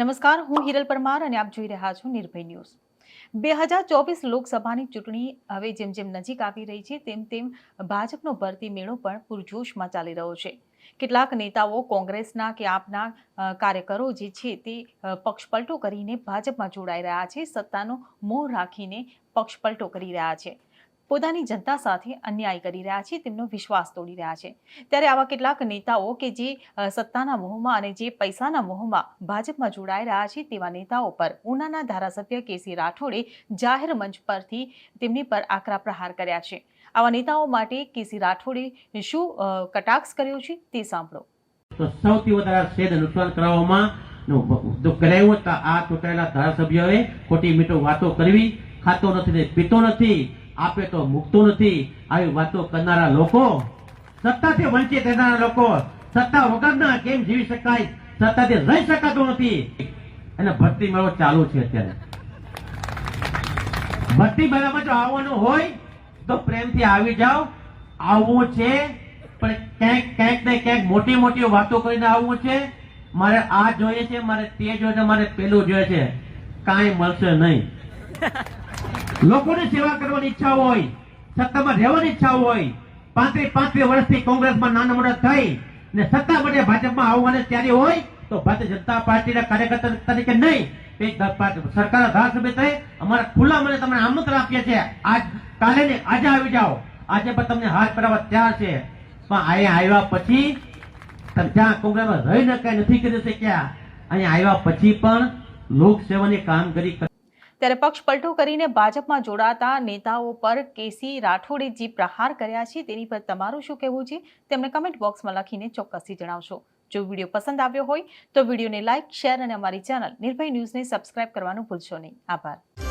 નમસ્કાર, હું હિરલ પરમાર અને આપ જોઈ રહ્યા છો નિર્ભય ન્યૂઝ. બે હજાર ચોવીસ લોકસભાની ચૂંટણી હવે જેમ જેમ નજીક આવી રહી છે, તેમ તેમ ભાજપનો ભરતી મેળો પણ પૂરજોશમાં ચાલી રહ્યો છે. કેટલાક નેતાઓ કોંગ્રેસના કે આપના કાર્યકરો જે છે તે પક્ષપલટો કરીને ભાજપમાં જોડાઈ રહ્યા છે, સત્તાનો મોહ રાખીને પક્ષપલટો કરી રહ્યા છે. પોતાની જનતા સાથે અન્યાય કરી રહ્યા છે, તેમનો વિશ્વાસ તોડી રહ્યા છે. ત્યારે આવા કેટલાક નેતાઓ કે જે સત્તાના મોહમાં અને જે પૈસાના મોહમાં ભાજપમાં જોડાઈ રહ્યા છે, તેવા નેતાઓ પર ઉનાના ધારાસભ્ય કેસી રાઠોડે જાહેર મંચ પરથી તેમની પર આકરા પ્રહાર કર્યા છે. આવા નેતાઓ માટે કેસી રાઠોડે શું કટાક્ષ કર્યો છે, તે સાંભળો. સૌથી વધારે કરાવવામાં આ ચૂંટાયેલા ધારાસભ્યોએ ખોટી મીઠો વાતો કરવી, ખાતો નથી પીતો નથી આપે તો મૂકતો નથી. આવી વાતો કરનારા લોકો સત્તાથી વંચિત રહેનારા લોકો સત્તા વગરના કેમ જીવી શકાય? સત્તાથી રહી શકાતું નથી. અને ભરતી મેળો ચાલુ છે અત્યારે. ભરતી મેળામાં જો આવવાનું હોય તો પ્રેમથી આવી જાઓ. આવવું છે, પણ ક્યાંક ક્યાંક ને ક્યાંક મોટી મોટી વાતો કરીને આવવું છે. મારે આ જોઈએ છે, મારે તે જોઈએ છે, મારે પેલું જોઈએ છે. કાંઈ મળશે નહીં. લોકોની સેવા કરવાની ઈચ્છા હોય, સત્તામાં રહેવાની ઈચ્છા હોય પાંત્રીસ પાંત્રીસ વર્ષથી કોંગ્રેસમાં નાના મોટા થઈ ને સત્તા માટે ભાજપમાં આવવાની ત્યારે હોય, તો ભારતીય જનતા પાર્ટીના કાર્યકર્તા તરીકે નહીં સરકારના ધારાસભ્ય થઈ અમારા ખુલ્લા મને તમને આમંત્રણ આપીએ છીએ. આજ કાલે ને આજે આવી જાઓ. આજે પણ તમને હાથ પડાવવા તૈયાર છે. પણ અહીંયા આવ્યા પછી જ્યાં કોંગ્રેસમાં રહી ન કઈ નથી કરી શક્યા, અહીંયા આવ્યા પછી પણ લોકસેવાની કામગીરી ત્યારે પક્ષ પલટો કરીને ભાજપમાં જોડાતા નેતાઓ પર કેસી રાઠોડે જે પ્રહાર કર્યા છે તેની પર તમારું શું કહેવું છે? તેમને કમેન્ટ બોક્સમાં લખીને ચોક્કસથી જણાવશો. જો વીડિયો પસંદ આવ્યો હોય તો વિડીયોને લાઇક શેર અને અમારી ચેનલ નિર્ભય ન્યૂઝને સબસ્ક્રાઇબ કરવાનું ભૂલશો નહીં. આભાર.